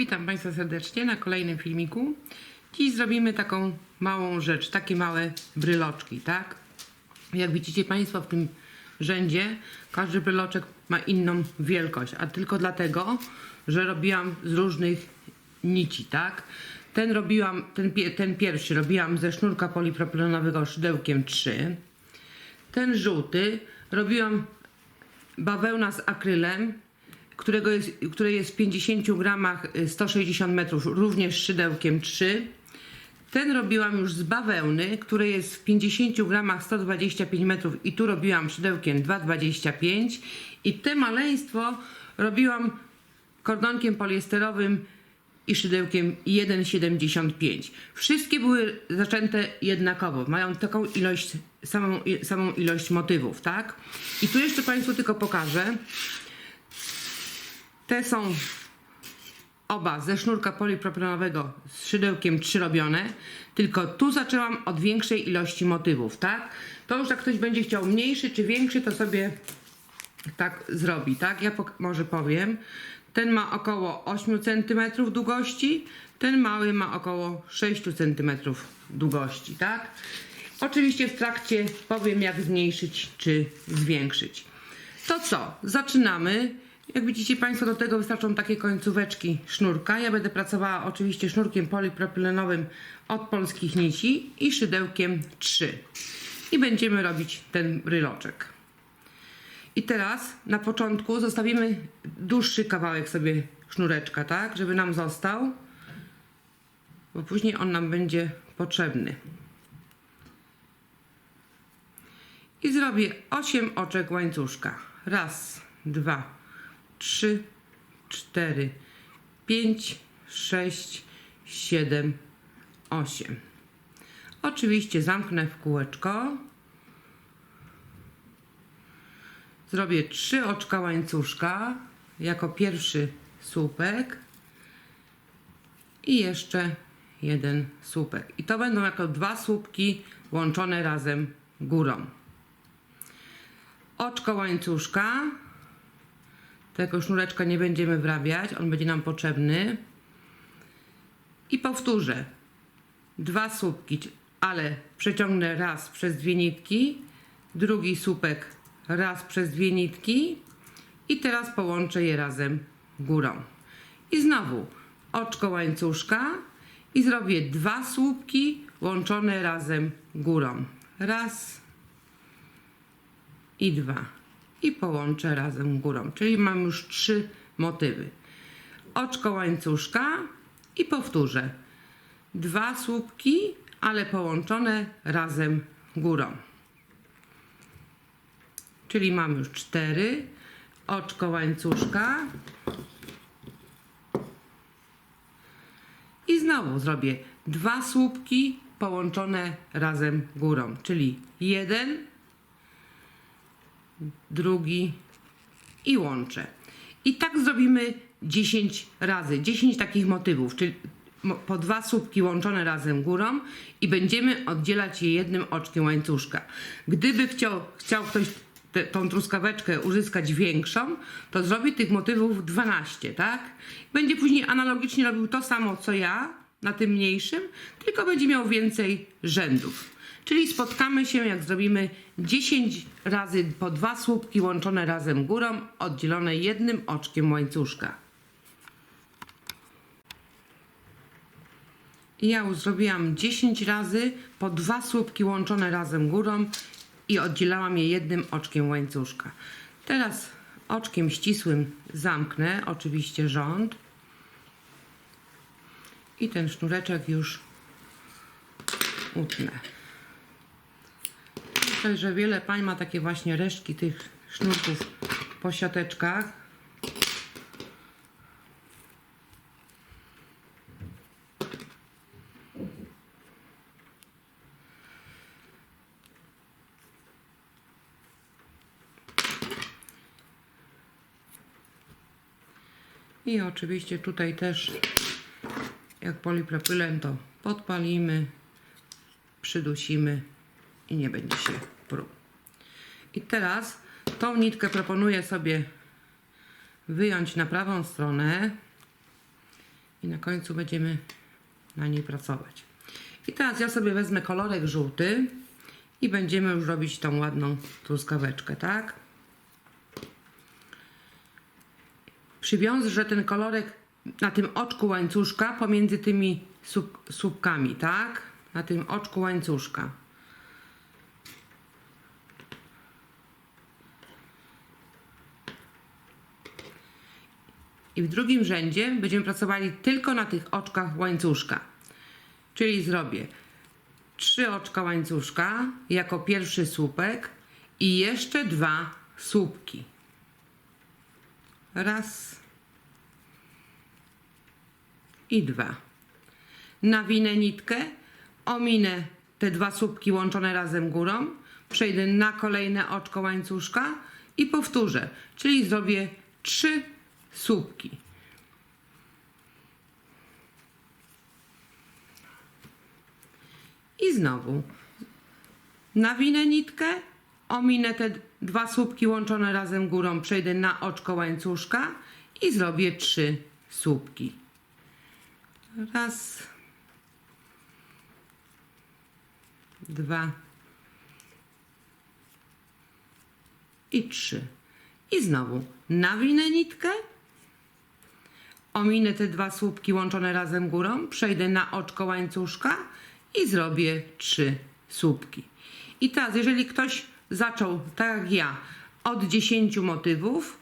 Witam Państwa serdecznie na kolejnym filmiku. Dziś zrobimy taką małą rzecz, takie małe bryloczki, tak? Jak widzicie Państwo w tym rzędzie, każdy bryloczek ma inną wielkość, a tylko dlatego, że robiłam z różnych nici, tak? Ten robiłam, ten, ten pierwszy robiłam ze sznurka polipropylenowego szydełkiem 3. Ten żółty robiłam bawełna z akrylem, którego jest, które jest w 50 gramach y, 160 metrów, również szydełkiem 3. Ten robiłam już z bawełny, które jest w 50 gramach 125 metrów i tu robiłam szydełkiem 2,25 i te maleństwo robiłam kordonkiem poliesterowym i szydełkiem 1,75. Wszystkie były zaczęte jednakowo, mają taką ilość, samą, samą ilość motywów, tak? I tu jeszcze Państwu tylko pokażę. Te są oba ze sznurka polipropylenowego z szydełkiem 3 robione, tylko tu zaczęłam od większej ilości motywów, tak? To już jak ktoś będzie chciał mniejszy czy większy, to sobie tak zrobi, tak? Ja pok- może powiem. Ten ma około 8 cm długości, ten mały ma około 6 cm długości, tak? Oczywiście w trakcie powiem jak zmniejszyć czy zwiększyć. To co? Zaczynamy. Jak widzicie Państwo, do tego wystarczą takie końcóweczki sznurka. Ja będę pracowała oczywiście sznurkiem polipropylenowym od polskich nici i szydełkiem 3. I będziemy robić ten bryloczek. I teraz na początku zostawimy dłuższy kawałek sobie sznureczka, tak? Żeby nam został, bo później on nam będzie potrzebny. I zrobię 8 oczek łańcuszka. Raz, dwa, trzy, cztery, pięć, sześć, siedem, osiem. Oczywiście zamknę w kółeczko. Zrobię trzy oczka łańcuszka jako pierwszy słupek i jeszcze jeden słupek. I to będą jako dwa słupki łączone razem górą. Oczko łańcuszka. Tego sznureczka nie będziemy wrabiać, on będzie nam potrzebny. I powtórzę. Dwa słupki, ale przeciągnę raz przez dwie nitki, drugi słupek raz przez dwie nitki i teraz połączę je razem górą. I znowu oczko łańcuszka i zrobię dwa słupki łączone razem górą. Raz i dwa. I połączę razem górą. Czyli mam już trzy motywy. Oczko łańcuszka i powtórzę. Dwa słupki, ale połączone razem górą. Czyli mam już cztery. Oczko łańcuszka. I znowu zrobię dwa słupki połączone razem górą. Czyli jeden, drugi i łączę. I tak zrobimy 10 razy, 10 takich motywów, czyli po dwa słupki łączone razem górą i będziemy oddzielać je jednym oczkiem łańcuszka. Gdyby chciał, chciał ktoś te, tą truskaweczkę uzyskać większą, to zrobi tych motywów 12, tak? Będzie później analogicznie robił to samo co ja na tym mniejszym, tylko będzie miał więcej rzędów. Czyli spotkamy się, jak zrobimy 10 razy po dwa słupki łączone razem górą, oddzielone jednym oczkiem łańcuszka. Ja już zrobiłam 10 razy po dwa słupki łączone razem górą i oddzielałam je jednym oczkiem łańcuszka. Teraz oczkiem ścisłym zamknę oczywiście rząd i ten sznureczek już utnę. Myślę, że wiele pań ma takie właśnie resztki tych sznurków po siateczkach. I oczywiście tutaj też jak polipropylen to podpalimy, przydusimy i nie będzie się pruł. I teraz tą nitkę proponuję sobie wyjąć na prawą stronę I na końcu będziemy na niej pracować. I teraz ja sobie wezmę kolorek żółty i będziemy już robić tą ładną truskaweczkę, tak? Przywiążę ten kolorek na tym oczku łańcuszka pomiędzy tymi słup, słupkami, tak? Na tym oczku łańcuszka. I w drugim rzędzie będziemy pracowali tylko na tych oczkach łańcuszka. Czyli zrobię trzy oczka łańcuszka jako pierwszy słupek i jeszcze dwa słupki. Raz i dwa. Nawinę nitkę, ominę te dwa słupki łączone razem górą, przejdę na kolejne oczko łańcuszka i powtórzę, czyli zrobię trzy słupki. I znowu nawinę nitkę, ominę te dwa słupki łączone razem górą, przejdę na oczko łańcuszka i zrobię trzy słupki. Raz, dwa i trzy. I znowu nawinę nitkę, ominę te dwa słupki łączone razem górą, przejdę na oczko łańcuszka i zrobię trzy słupki. I teraz, jeżeli ktoś zaczął, tak jak ja, od 10 motywów,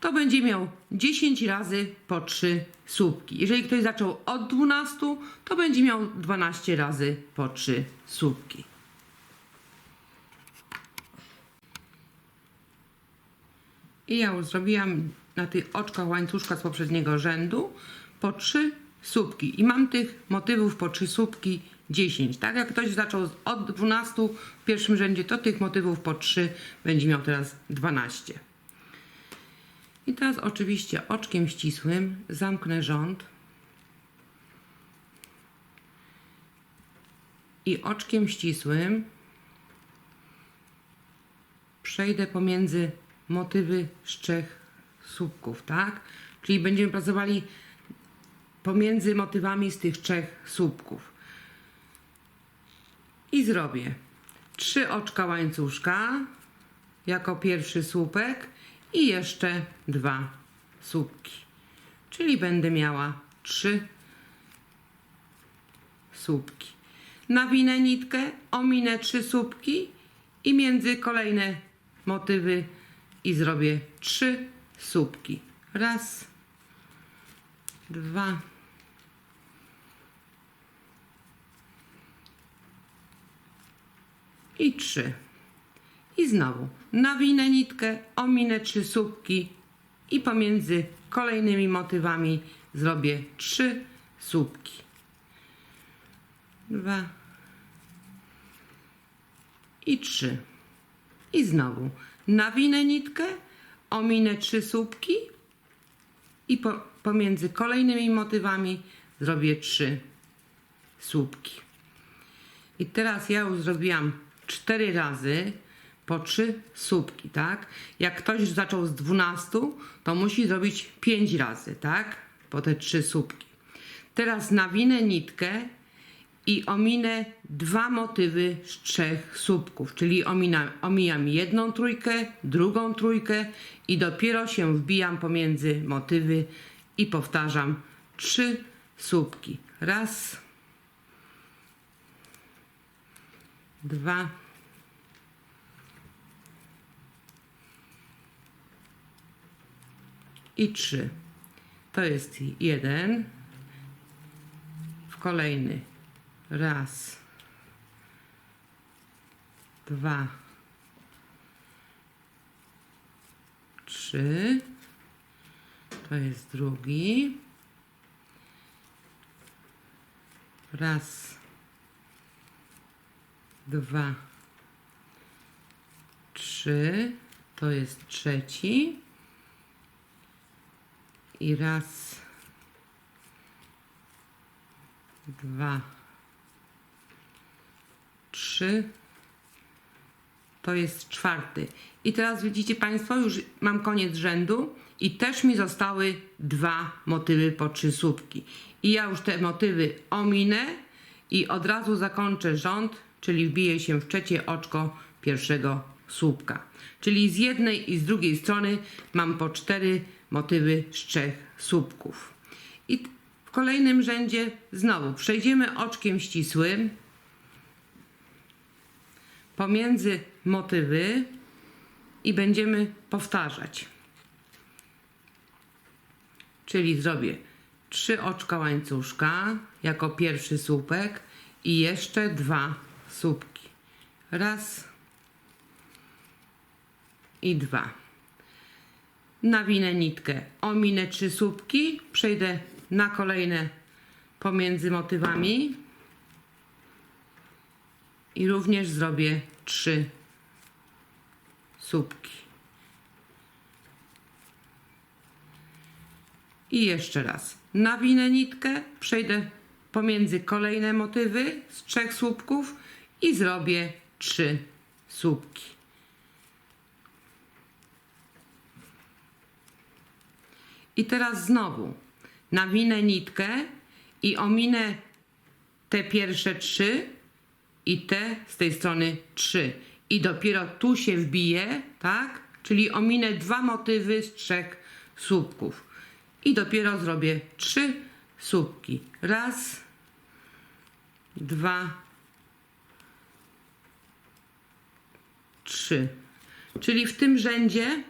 to będzie miał 10 razy po 3 słupki. Jeżeli ktoś zaczął od 12, to będzie miał 12 razy po 3 słupki. I ja już zrobiłam na tych oczkach łańcuszka z poprzedniego rzędu po 3 słupki. I mam tych motywów po 3 słupki 10. Tak jak ktoś zaczął od 12 w pierwszym rzędzie, to tych motywów po 3 będzie miał teraz 12. I teraz oczywiście oczkiem ścisłym zamknę rząd i oczkiem ścisłym przejdę pomiędzy motywy z trzech słupków, tak? Czyli będziemy pracowali pomiędzy motywami z tych trzech słupków. I zrobię trzy oczka łańcuszka jako pierwszy słupek i jeszcze dwa słupki. Czyli będę miała trzy słupki. Nawinę nitkę, ominę trzy słupki i między kolejne motywy i zrobię trzy słupki. Raz, dwa, i trzy. I znowu nawinę nitkę, ominę trzy słupki i pomiędzy kolejnymi motywami zrobię trzy słupki. Dwa i trzy. I znowu nawinę nitkę, ominę trzy słupki i po, pomiędzy kolejnymi motywami zrobię trzy słupki. I teraz ja już zrobiłam cztery razy po trzy słupki, tak? Jak ktoś zaczął z 12, to musi zrobić 5 razy, tak? Po te trzy słupki. Teraz nawinę nitkę i ominę dwa motywy z trzech słupków, czyli omina, omijam jedną trójkę, drugą trójkę i dopiero się wbijam pomiędzy motywy i powtarzam trzy słupki. Raz, dwa, i trzy. To jest jeden. W kolejny. Raz. Dwa. Trzy. To jest drugi. Raz. Dwa. Trzy. To jest trzeci. I raz, dwa, trzy. to jest czwarty. I teraz widzicie Państwo, już mam koniec rzędu i też mi zostały dwa motywy po trzy słupki. I ja już te motywy ominę i od razu zakończę rząd, czyli wbiję się w trzecie oczko pierwszego słupka. Czyli z jednej i z drugiej strony mam po cztery motywy z trzech słupków. I w kolejnym rzędzie znowu przejdziemy oczkiem ścisłym pomiędzy motywy i będziemy powtarzać. Czyli zrobię trzy oczka łańcuszka jako pierwszy słupek i jeszcze dwa słupki. Raz i dwa. Nawinę nitkę, ominę trzy słupki, przejdę na kolejne pomiędzy motywami i również zrobię trzy słupki. I jeszcze raz. Nawinę nitkę, przejdę pomiędzy kolejne motywy z trzech słupków i zrobię trzy słupki. I teraz znowu nawinę nitkę i ominę te pierwsze trzy i te z tej strony trzy. I dopiero tu się wbije, tak? Czyli ominę dwa motywy z trzech słupków. I dopiero zrobię trzy słupki. Raz, dwa, trzy. Czyli w tym rzędzie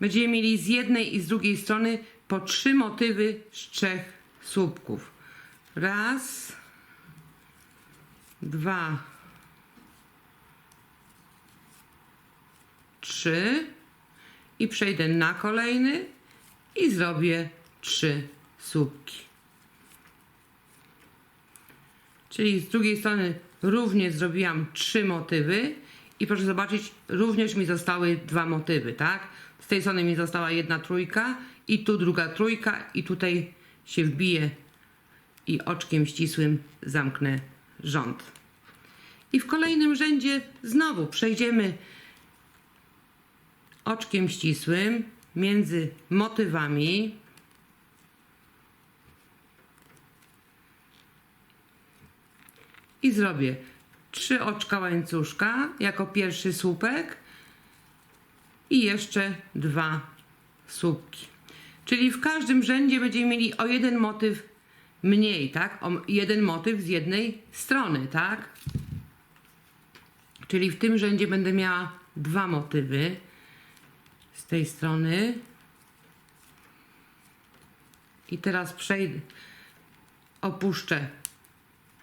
będziemy mieli z jednej i z drugiej strony po trzy motywy z trzech słupków. Raz, dwa, trzy i przejdę na kolejny i zrobię trzy słupki. Czyli z drugiej strony również zrobiłam trzy motywy i proszę zobaczyć, również mi zostały dwa motywy, tak? Z tej strony mi została jedna trójka i tu druga trójka i tutaj się wbije i oczkiem ścisłym zamknę rząd. I w kolejnym rzędzie znowu przejdziemy oczkiem ścisłym między motywami. I zrobię trzy oczka łańcuszka jako pierwszy słupek i jeszcze dwa słupki. Czyli w każdym rzędzie będziemy mieli o jeden motyw mniej, tak? O jeden motyw z jednej strony, tak? Czyli w tym rzędzie będę miała dwa motywy z tej strony. I teraz przejdę, opuszczę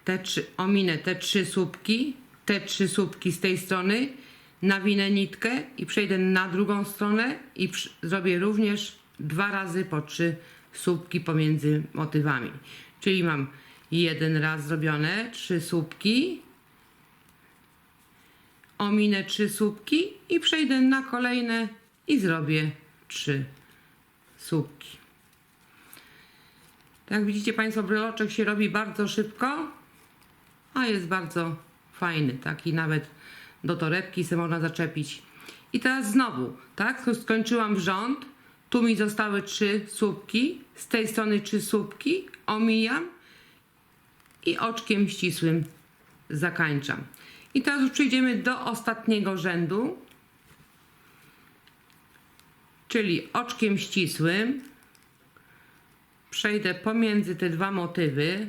te trzy, ominę te trzy słupki, te trzy słupki z tej strony, nawinę nitkę i przejdę na drugą stronę i zrobię również dwa razy po trzy słupki pomiędzy motywami. Czyli mam jeden raz zrobione, trzy słupki, ominę trzy słupki i przejdę na kolejne i zrobię trzy słupki. Tak widzicie Państwo, bryloczek się robi bardzo szybko, a jest bardzo fajny, taki nawet do torebki sobie można zaczepić. I teraz znowu, tak, skończyłam rząd, tu mi zostały trzy słupki, z tej strony trzy słupki, omijam i oczkiem ścisłym zakańczam. I teraz już przejdziemy do ostatniego rzędu, czyli oczkiem ścisłym przejdę pomiędzy te dwa motywy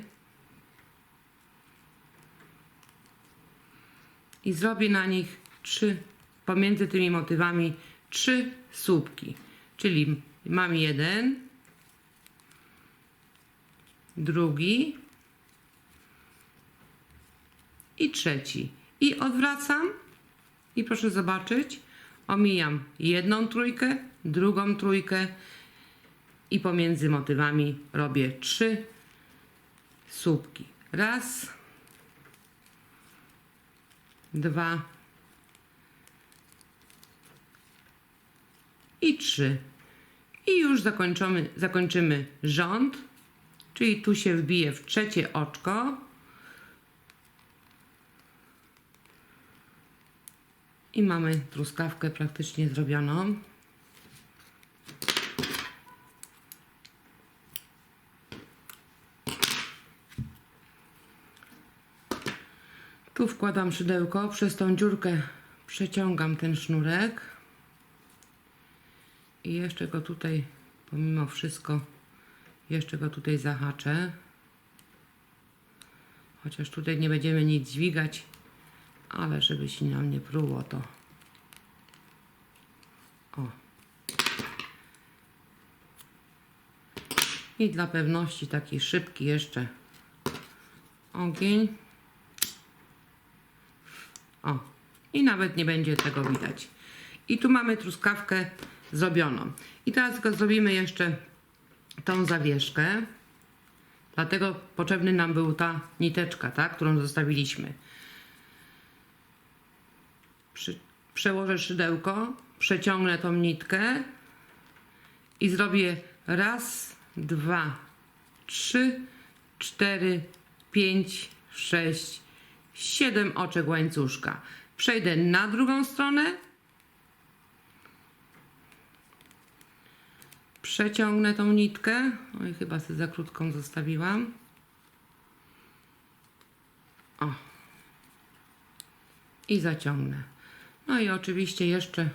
i zrobię na nich trzy, pomiędzy tymi motywami trzy słupki. Czyli mam jeden, drugi i trzeci. I odwracam i proszę zobaczyć, omijam jedną trójkę, drugą trójkę i pomiędzy motywami robię trzy słupki. Raz, dwa i trzy. I już zakończymy, zakończymy rząd, czyli tu się wbije w trzecie oczko. I mamy truskawkę praktycznie zrobioną. Tu wkładam szydełko, przez tą dziurkę przeciągam ten sznurek i jeszcze go tutaj, pomimo wszystko, jeszcze go tutaj zahaczę. Chociaż tutaj nie będziemy nic dźwigać, ale żeby się nam nie pruło to. O. I dla pewności taki szybki jeszcze ogień. O, i nawet nie będzie tego widać. I tu mamy truskawkę zrobioną. I teraz tylko zrobimy jeszcze tą zawieszkę. Dlatego potrzebny nam był ta niteczka, tak, którą zostawiliśmy. Przy, przełożę szydełko, przeciągnę tą nitkę i zrobię raz, dwa, trzy, cztery, pięć, sześć, siedem oczek łańcuszka. Przejdę na drugą stronę. Przeciągnę tą nitkę. Oj, chyba sobie za krótką zostawiłam. O. I zaciągnę. No i oczywiście jeszcze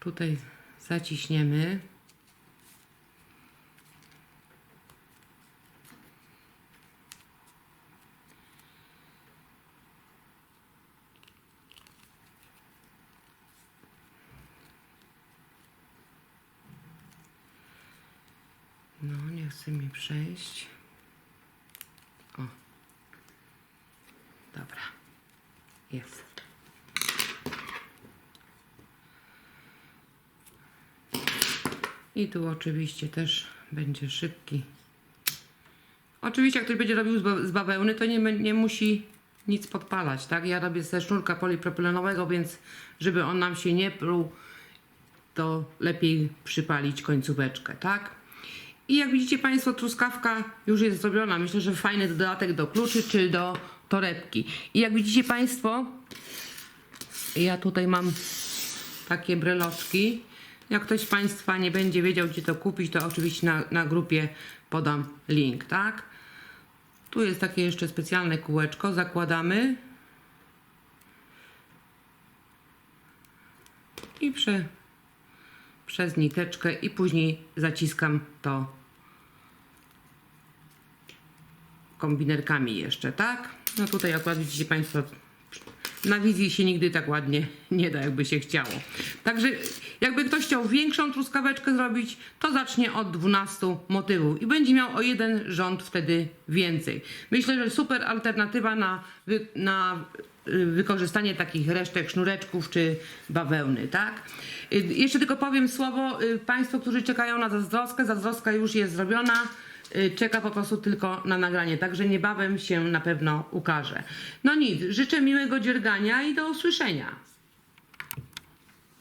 tutaj zaciśniemy. No, nie chce mi przejść. O. Dobra. Jest. I tu oczywiście też będzie szybki. Oczywiście, jak ktoś będzie robił z ba- z bawełny, to nie, nie musi nic podpalać, tak? Ja robię ze sznurka polipropylenowego, więc żeby on nam się nie pruł, to lepiej przypalić końcóweczkę, tak? I jak widzicie Państwo, truskawka już jest zrobiona. Myślę, że fajny dodatek do kluczy czy do torebki. I jak widzicie Państwo, ja tutaj mam takie breloczki. Jak ktoś z Państwa nie będzie wiedział, gdzie to kupić, to oczywiście na, na grupie podam link, tak? Tu jest takie jeszcze specjalne kółeczko, zakładamy. I prze, przez niteczkę i później zaciskam to kombinerkami jeszcze, tak? No tutaj akurat widzicie Państwo, na wizji się nigdy tak ładnie nie da, jakby się chciało. Także jakby ktoś chciał większą truskaweczkę zrobić, to zacznie od 12 motywów i będzie miał o jeden rząd wtedy więcej. Myślę, że super alternatywa na, na wykorzystanie takich resztek sznureczków czy bawełny, tak? Y, Jeszcze tylko powiem słowo y, Państwo, którzy czekają na zazdroskę. Zazdroska już jest zrobiona. Y, Czeka po prostu tylko na nagranie, także niebawem się na pewno ukaże. No nic, życzę miłego dziergania i do usłyszenia.